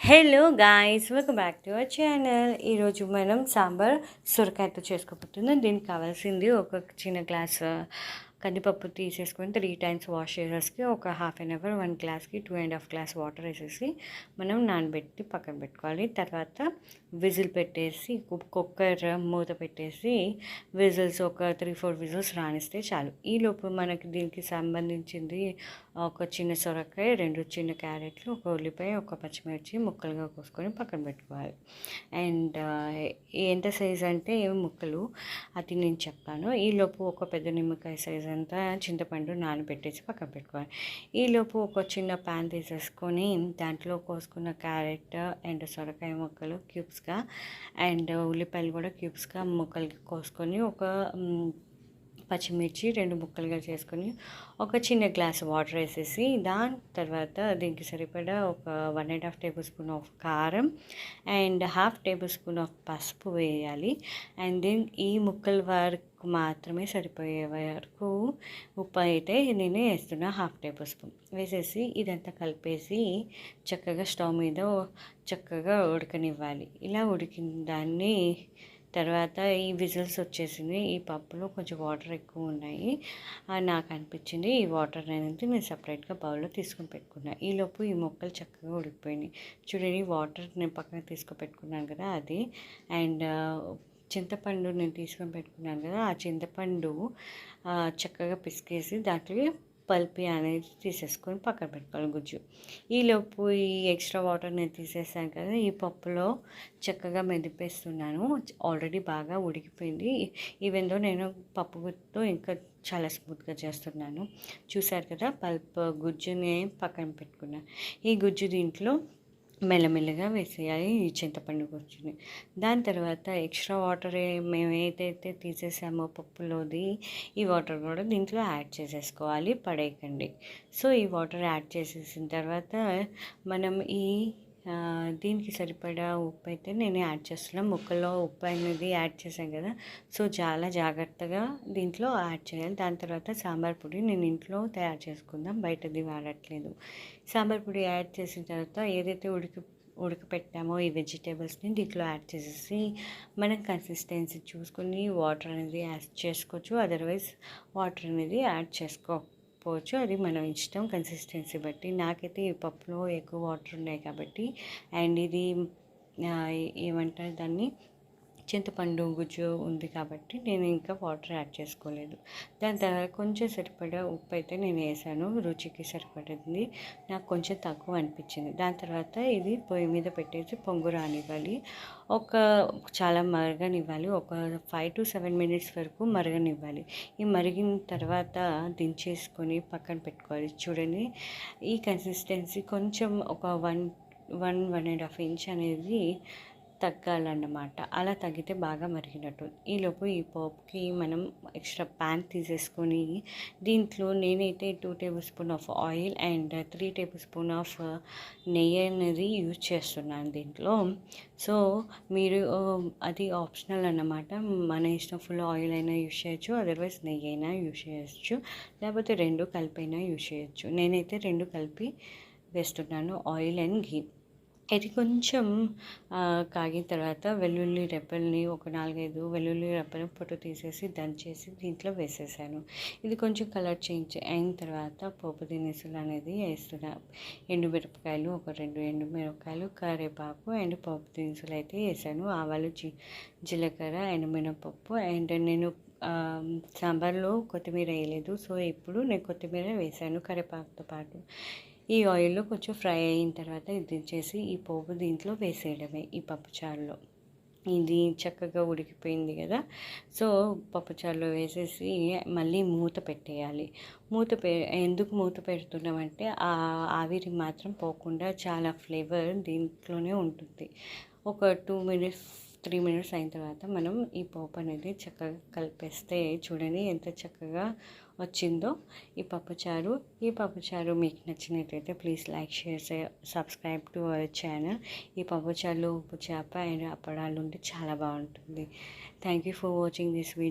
Hello guys welcome back to our channel. ఈరోజు మనం సాంబార్ సొరకాయతో చేసుకోబోతున్నాం. దీనికి కావాల్సింది ఒక చిన్న గ్లాస్ కందిపప్పు తీసేసుకొని త్రీ టైమ్స్ వాష్ చేసేసి ఒక హాఫ్ అన్ అవర్ వన్ గ్లాస్కి two and half glass water వేసేసి మనం నానబెట్టి పక్కన పెట్టుకోవాలి. తర్వాత విజిల్ పెట్టేసి కుక్కర్ మూత పెట్టేసి విజిల్స్ ఒక త్రీ ఫోర్ విజిల్స్ రానిస్తే చాలు. ఈలోపు మనకి దీనికి సంబంధించింది ఒక చిన్న సొరకాయ రెండు చిన్న క్యారెట్లు ఒక ఉల్లిపాయ ఒక పచ్చిమిర్చి ముక్కలుగా కోసుకొని పక్కన పెట్టుకోవాలి. అండ్ ఎంత సైజ్ అంటే ముక్కలు? అది నేను చెప్తాను. ఈలోపు ఒక పెద్ద నిమ్మకాయ సైజ్ అంతా చింతపండు నానబెట్టేసి పక్కన పెట్టుకోవాలి. ఈలోపు ఒక చిన్న ప్యాన్ తీసేసుకొని దాంట్లో కోసుకున్న క్యారెట్ అండ్ సొరకాయ ముక్కలు క్యూబ్స్గా అండ్ ఉల్లిపాయలు కూడా క్యూబ్స్గా ముక్కలు కోసుకొని ఒక పచ్చిమిర్చి రెండు ముక్కలుగా చేసుకొని ఒక చిన్న గ్లాస్ వాటర్ వేసేసి దాని తర్వాత దీనికి సరిపడా ఒక one and half tablespoon of కారం and half tablespoon of పసుపు వేయాలి. అండ్ దెన్ ఈ ముక్కల వరకు మాత్రమే సరిపోయే వరకు ఉప్పు అయితే నేను వేస్తున్నా హాఫ్ టేబుల్ స్పూన్ వేసేసి ఇదంతా కలిపేసి చక్కగా స్టవ్ మీద చక్కగా ఉడకనివ్వాలి. ఇలా ఉడికిన దాన్ని తర్వాత ఈ విజిల్స్ వచ్చేసింది. ఈ పప్పులో కొంచెం వాటర్ ఎక్కువ ఉన్నాయి. నాకు అనిపించింది ఈ వాటర్ అనేది నేను సపరేట్గా బౌల్లో తీసుకొని పెట్టుకున్నాను ఈలోపు ఈ మొక్కలు చక్కగా ఉడికిపోయినాయి. చూడండి వాటర్ నేను పక్కన తీసుకొని పెట్టుకున్నాను కదా అది. అండ్ చింతపండు నేను తీసుకొని పెట్టుకున్నాను కదా ఆ చింతపండు చక్కగా పిసికేసి దాంట్లో పల్పి అనేది తీసేసుకొని పక్కన పెట్టుకోవాలి గుజ్జు. ఈలోపు ఈ ఎక్స్ట్రా వాటర్ నేను తీసేసాను కదా ఈ పప్పులో చక్కగా మెదిపేస్తున్నాను. ఆల్రెడీ బాగా ఉడికిపోయింది. ఈవెందో నేను పప్పు గుత్తో ఇంకా చాలా స్మూత్గా చేస్తున్నాను. చూసారు కదా పల్ప్ గుజ్జుని పక్కన పెట్టుకున్నాను ఈ గుజ్జు దీంట్లో మెల్లమెల్లగా వేసేయాలి ఈ చింతపండు కూర్చుని దాని తర్వాత ఎక్స్ట్రా వాటర్ మేము ఏదైతే తీసేసామో పప్పులోది ఈ వాటర్ కూడా దీంట్లో యాడ్ చేసేసుకోవాలి పడేయకండి. సో ఈ వాటర్ యాడ్ చేసేసిన తర్వాత మనం ఈ దీనికి సరిపడా ఉప్పు అయితే నేను యాడ్ చేస్తున్నాను ముక్కల్లో ఉప్పు అనేది యాడ్ చేశాను కదా. సో చాలా జాగ్రత్తగా దీంట్లో యాడ్ చేయాలి. దాని తర్వాత సాంబార్ పొడి నేను ఇంట్లో తయారు చేసుకుందాం. బయటది వాడట్లేదు. సాంబార్ పొడి యాడ్ చేసిన తర్వాత ఏదైతే ఉడికి ఉడకపెట్టామో ఈ వెజిటేబుల్స్ని దీంట్లో యాడ్ చేసేసి మనం కన్సిస్టెన్సీ చూసుకొని వాటర్ అనేది యాడ్ చేసుకోవచ్చు. అదర్వైజ్ వాటర్ అనేది యాడ్ చేసుకో పోవచ్చు అది మనం ఇష్టం కన్సిస్టెన్సీ బట్టి. నాకైతే ఈ పప్పులో ఎక్కువ వాటర్ ఉన్నాయి కాబట్టి. అండ్ ఇది ఏమంటారు దాన్ని? చింతపండు గుజ్జు ఉంది కాబట్టి నేను ఇంకా వాటర్ యాడ్ చేసుకోలేదు. దాని తర్వాత కొంచెం సరిపడా ఉప్పు అయితే నేను వేసాను. రుచికి సరిపడింది. నాకు కొంచెం తక్కువ అనిపించింది. దాని తర్వాత ఇది పొయ్యి మీద పెట్టేసి పొంగు రానివ్వాలి. ఒక చాలా మరగనివ్వాలి. ఒక ఫైవ్ టు సెవెన్ మినిట్స్ వరకు మరగనివ్వాలి. ఈ మరిగిన తర్వాత దించేసుకొని పక్కన పెట్టుకోవాలి. చూడండి ఈ కన్సిస్టెన్సీ కొంచెం ఒక one one one and half inch అనేది తగ్గాలన్నమాట. అలా తగ్గితే బాగా మరిగినట్టు. ఈలోపు ఈ పోపుకి మనం ఎక్స్ట్రా ప్యాన్ తీసేసుకొని దీంట్లో నేనైతే two tablespoon of oil and three tablespoon of నెయ్యి అనేది యూజ్ చేస్తున్నాను దీంట్లో. సో మీరు అది ఆప్షనల్ అన్నమాట. మన ఇష్టం ఫుల్ ఆయిల్ అయినా యూజ్ చేయొచ్చు అదర్వైజ్ నెయ్యి అయినా యూజ్ చేయొచ్చు లేకపోతే రెండు కలిపైనా యూజ్ చేయొచ్చు. నేనైతే రెండు కలిపి వేస్తున్నాను ఆయిల్ అండ్ ఘీ. ఇది కొంచెం కాగిన తర్వాత వెల్లుల్లి రెప్పల్ని ఒక నాలుగైదు వెల్లుల్లి రెప్పలు పొట్టు తీసేసి దంచేసి దీంట్లో వేసేసాను. ఇది కొంచెం కలర్ చేంజ్ అయిన తర్వాత పోపు దినుసులు అనేది వేస్తున్నా. ఎండుమిరపకాయలు ఒక రెండు ఎండుమిరపకాయలు కరివేపాకు అండ్ పోపు దినుసులు అయితే వేసాను. ఆవాలు జీ జీలకర్ర అండ్ మినపప్పు అండ్ నేను సాంబార్లో కొత్తిమీర వేయలేదు. సో ఇప్పుడు నేను కొత్తిమీర వేసాను కరివేపాకుతో పాటు. ఈ ఆయిల్లో కొంచెం ఫ్రై అయిన తర్వాత ఇది చేసి ఈ పోపు దీంట్లో వేసేయడమే ఈ పప్పుచారులో ఇది చక్కగా ఉడికిపోయింది కదా. సో పప్పుచారులో వేసేసి మళ్ళీ మూత పెట్టేయాలి. మూత పె ఎందుకు మూత పెడుతున్నామంటే ఆ ఆవిరి మాత్రం పోకుండా చాలా ఫ్లేవర్ దీంట్లోనే ఉంటుంది. ఒక టూ మినిట్స్ త్రీ మినిట్స్ అయిన తర్వాత మనం ఈ పప్పు అనేది చక్కగా కలిపేస్తే చూడండి ఎంత చక్కగా వచ్చిందో. ఈ పప్పుచారు ఈ పప్పుచారు మీకు నచ్చినట్లయితే please like share subscribe to our channel ఈ పప్పుచారులో ఉప్పు చేప అండ్ అప్పడాలు ఉంటే చాలా బాగుంటుంది. Thank you for watching this video